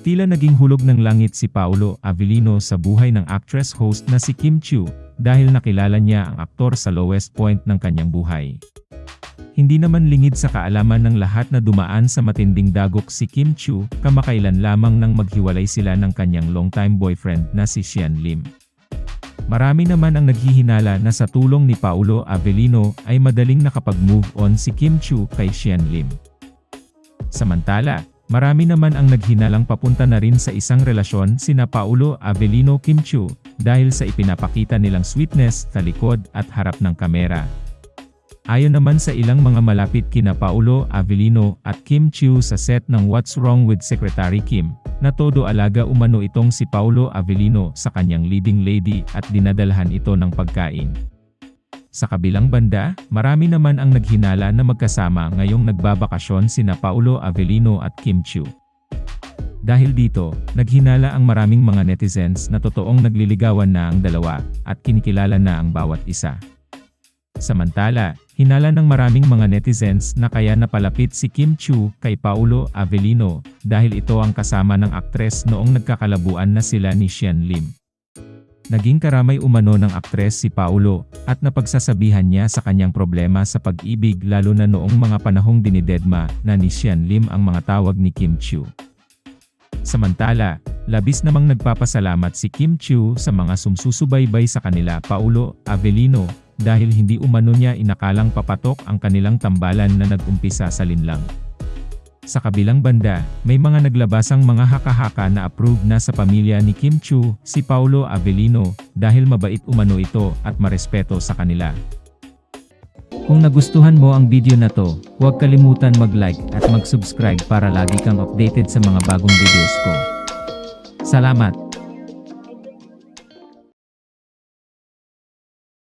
Tila naging hulog ng langit si Paolo Avellino sa buhay ng actress host na si Kim Chiu dahil nakilala niya ang aktor sa lowest point ng kanyang buhay. Hindi naman lingid sa kaalaman ng lahat na dumaan sa matinding dagok si Kim Chiu kamakailan lamang nang maghiwalay sila ng kanyang longtime boyfriend na si Xian Lim. Marami naman ang naghihinala na sa tulong ni Paolo Avellino ay madaling nakapag-move on si Kim Chiu kay Xian Lim. Samantala, marami naman ang naghinalang papunta na rin sa isang relasyon sina Paolo Avellino Kim Chiu dahil sa ipinapakita nilang sweetness sa likod at harap ng kamera. Ayon naman sa ilang mga malapit kina Paolo Avellino at Kim Chiu sa set ng What's Wrong with Secretary Kim, na todo alaga umano itong si Paolo Avellino sa kanyang leading lady at dinadalhan ito ng pagkain. Sa kabilang banda, marami naman ang naghinala na magkasama ngayong nagbabakasyon sina Paolo Avellino at Kim Chiu. Dahil dito, naghinala ang maraming mga netizens na totoong nagliligawan na ang dalawa at kinikilala na ang bawat isa. Samantala, hinala ng maraming mga netizens na kaya napalapit si Kim Chiu kay Paolo Avellino dahil ito ang kasama ng aktres noong nagkakalabuan na sila ni Xian Lim. Naging karamay umano ng aktres si Paolo at napagsasabihan niya sa kanyang problema sa pag-ibig lalo na noong mga panahong dinidedma na ni Xian Lim ang mga tawag ni Kim Chiu. Samantala, labis namang nagpapasalamat si Kim Chiu sa mga sumsusubaybay sa kanila Paulo Avellino dahil hindi umano niya inakalang papatok ang kanilang tambalan na nag-umpisa sa linlang. Sa kabilang banda, may mga naglabasang mga haka-haka na approve na sa pamilya ni Kim Chiu, si Paulo Avellino, dahil mabait umano ito at marespeto sa kanila. Kung nagustuhan mo ang video na to, huwag kalimutan mag-like at mag-subscribe para lagi kang updated sa mga bagong videos ko. Salamat!